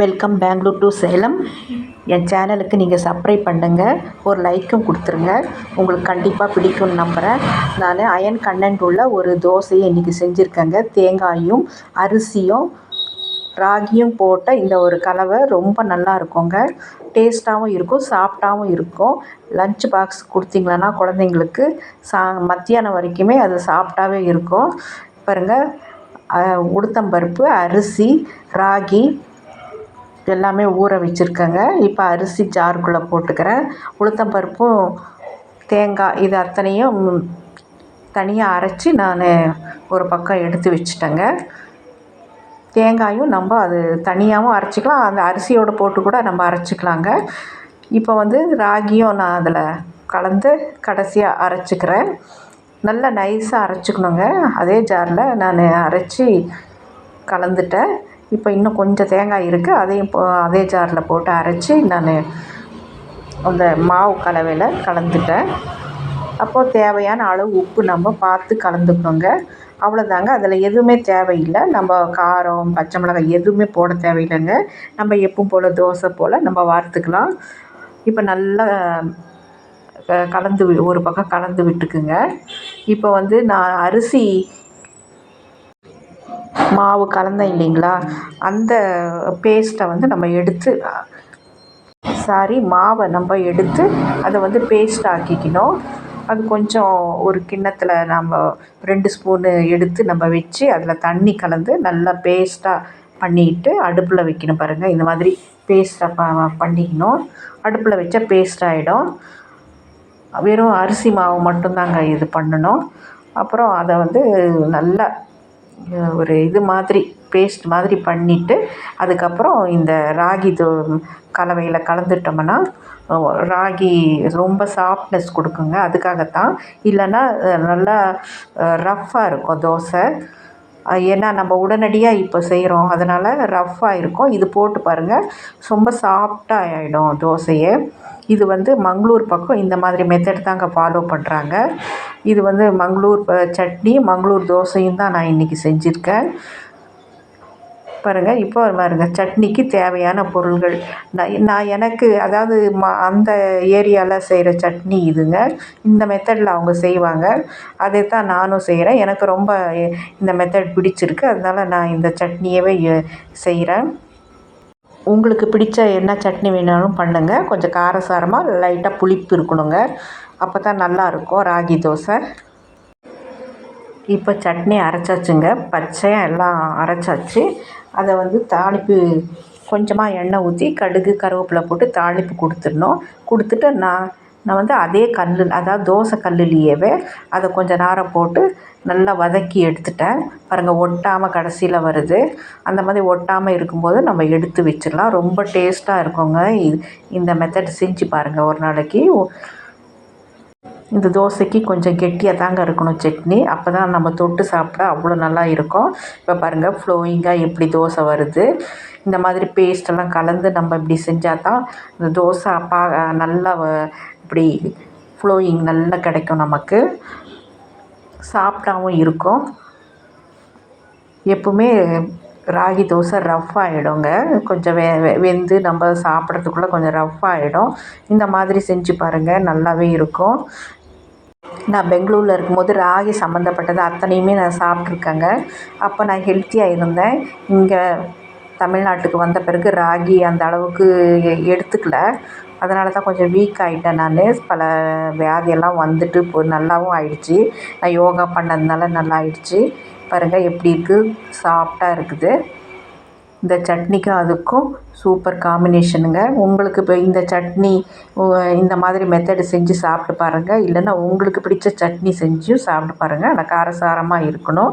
Welcome Bangalore to Salem என் சேனலுக்கு நீங்கள் சப்ஸ்கிரைப் பண்ணுங்கள் ஒரு லைக்கும் கொடுத்துருங்க. உங்களுக்கு கண்டிப்பாக பிடிக்கும்னு நம்புகிறேன் நான் அயன் கண்டென்ட் உள்ள ஒரு தோசையை இன்றைக்கி செஞ்சுருக்கேங்க. தேங்காயும் அரிசியும் ராகியும் போட்ட இந்த ஒரு கலவை ரொம்ப நல்லா இருக்குங்க. டேஸ்ட்டாகவும் இருக்கும் சாஃப்டாகவும் இருக்கும். லஞ்ச் பாக்ஸ் கொடுத்தீங்கன்னா குழந்தைங்களுக்கு சா மத்தியானம் வரைக்குமே அது சாஃப்டாகவே இருக்கும். பாருங்கள் உளுத்தம்பருப்பு அரிசி ராகி எல்லாமே ஊற வச்சுருக்கேங்க. இப்போ அரிசி ஜாருக்குள்ளே போட்டுக்கிறேன். உளுத்தம் பருப்பும் தேங்காய் இது அத்தனையும் தனியாக அரைச்சி நான் ஒரு பக்கம் எடுத்து வச்சுட்டேங்க. தேங்காயும் நம்ம அது தனியாகவும் அரைச்சிக்கலாம். அந்த அரிசியோடு போட்டு கூட நம்ம அரைச்சிக்கலாங்க. இப்போ வந்து ராகியும் நான் அதில் கலந்து கடைசியாக அரைச்சிக்கிறேன். நல்லா நைஸாக அரைச்சிக்கணுங்க. அதே ஜாரில் நான் அரைச்சி கலந்துட்டேன். இப்போ இன்னும் கொஞ்சம் தேங்காய் இருக்குது அதையும் அதே ஜாரில் போட்டு அரைச்சி நான் அந்த மாவு கலவையில் கலந்துட்டேன். அப்போது தேவையான அளவு உப்பு நம்ம பார்த்து கலந்துக்கணுங்க. அவ்வளோதாங்க அதில் எதுவுமே தேவையில்லை. நம்ம காரம் பச்சை மிளகாய் எதுவுமே போட தேவையில்லைங்க. நம்ம எப்பவும் போல் தோசை போல் நம்ம வார்த்துக்கலாம் இப்போ நல்லா கலந்து ஒரு பக்கம் கலந்து விட்டுக்குங்க. இப்போ வந்து நான் அரிசி மாவு கலந்தேன் இல்லைங்களா? அந்த பேஸ்ட்டை வந்து நம்ம எடுத்து சாரி மாவை நம்ம எடுத்து அதை வந்து பேஸ்ட் ஆக்கிக்கணும். அது கொஞ்சம் ஒரு கிண்ணத்தில் நம்ம ரெண்டு ஸ்பூனு எடுத்து நம்ம வச்சு அதில் தண்ணி கலந்து நல்லா பேஸ்ட்டாக பண்ணிட்டு அடுப்பில் வைக்கணும் பாருங்கள் இந்த மாதிரி பேஸ்ட்டாக ப பண்ணிக்கணும். அடுப்பில் வச்சா பேஸ்ட் ஆகிடும் வெறும் அரிசி மாவு மட்டும்தாங்க இது பண்ணணும். அப்புறம் அதை வந்து நல்லா ஒரு இது மாதிரி பேஸ்ட் மாதிரி பண்ணிவிட்டு அதுக்கப்புறம் இந்த ராகி தோ கலவையில் கலந்துட்டோம்னா ராகி ரொம்ப சாஃப்ட்னஸ் கொடுக்குங்க. அதுக்காகத்தான். இல்லைன்னா நல்லா ரஃப்பாக இருக்கும் தோசை. ஏன்னா நம்ம உடனடியாக இப்போ செய்கிறோம் அதனால் ரஃப்பாக இருக்கும். இது போட்டு பாருங்கள் ரொம்ப சாஃப்டாக ஆகிடும் தோசையே. இது வந்து மங்களூர் பக்கம் இந்த மாதிரி மெத்தட் தாங்க ஃபாலோ பண்ணுறாங்க இது வந்து மங்களூர் சட்னி மங்களூர் தோசையும் தான் நான் இன்றைக்கி செஞ்சுருக்கேன். பாருங்கள் இப்போ பாருங்கள் சட்னிக்கு தேவையான பொருள்கள். நான் நான் எனக்கு அதாவது ம அந்த ஏரியாவில் செய்கிற சட்னி இதுங்க. இந்த மெத்தடில் அவங்க செய்வாங்க. அதை தான் நானும் செய்கிறேன் எனக்கு ரொம்ப இந்த மெத்தட் பிடிச்சிருக்கு. அதனால் நான் இந்த சட்னியவே செய்கிறேன் உங்களுக்கு பிடிச்ச என்ன சட்னி வேணாலும் பண்ணுங்கள் கொஞ்சம் காரசாரமாக லைட்டாக புளிப்பு இருக்கணுங்க. அப்போ தான் நல்லாயிருக்கும் ராகி தோசை. இப்போ சட்னி அரைச்சாச்சுங்க. பச்சையாக எல்லாம் அரைச்சாச்சு. அதை வந்து தாளிப்பு கொஞ்சமாக எண்ணெய் ஊற்றி கடுகு கருவேப்பிலை போட்டு தாளிப்பு கொடுத்துடணும். கொடுத்துட்டு நான் நான் வந்து அதே கல் அதாவது தோசை கல்லுலேயேவே அதை கொஞ்சம் நேரம் போட்டு நல்லா வதக்கி எடுத்துட்டேன். பாருங்கள் ஒட்டாமல் கடைசியில் வருது. அந்த மாதிரி ஒட்டாமல் இருக்கும்போது நம்ம எடுத்து வச்சிடலாம். ரொம்ப டேஸ்ட்டாக இருக்குங்க. இந்த மெத்தட் செஞ்சு பாருங்கள் ஒரு நாளைக்கு. இந்த தோசைக்கு கொஞ்சம் கெட்டியாக தாங்க இருக்கணும் சட்னி. அப்போ தான் நம்ம தொட்டு சாப்பிட அவ்வளோ நல்லா இருக்கும். இப்போ பாருங்கள் ஃப்ளோயிங்காக எப்படி தோசை வருது. இந்த மாதிரி பேஸ்ட்டெல்லாம் கலந்து நம்ம இப்படி செஞ்சால் தான் இந்த தோசை அப்பா நல்லா இப்படி ஃப்ளோயிங் நல்லா கிடைக்கும் நமக்கு. சாஃப்டாகவும் இருக்கும். எப்பவுமே ராகி தோசை ரஃப் ஆகிடுங்க கொஞ்சம் வெ வெந்து நம்ம சாப்பிட்றதுக்குள்ளே கொஞ்சம் ரஃப் ஆகிடும் இந்த மாதிரி செஞ்சு பாருங்கள் நல்லாவே இருக்கும். நான் பெங்களூரில் இருக்கும்போது ராகி சம்மந்தப்பட்டது அத்தனையுமே நான் சாப்பிட்ருக்கேங்க அப்போ நான் ஹெல்த்தியாக இருந்தேன். இங்கே தமிழ்நாட்டுக்கு வந்த பிறகு ராகி அந்த அளவுக்கு எடுத்துக்கல. அதனால தான் கொஞ்சம் வீக் ஆகிட்டேன் நான். பல வியாதியெல்லாம் வந்துட்டு இப்போ நல்லாவும் ஆயிடுச்சு. நான் யோகா பண்ணதுனால நல்லா ஆயிடுச்சு பாருங்கள் எப்படி இருக்குது சாஃப்டாக இருக்குது. இந்த சட்னிக்கும் அதுக்கும் சூப்பர் காம்பினேஷனுங்க உங்களுக்கு இப்போ இந்த சட்னி இந்த மாதிரி மெத்தடு செஞ்சு சாப்பிட்டு பாருங்கள் இல்லைன்னா உங்களுக்கு பிடிச்ச சட்னி செஞ்சும் சாப்பிட்டு பாருங்கள் ஆனால் காரசாரமாக இருக்கணும்.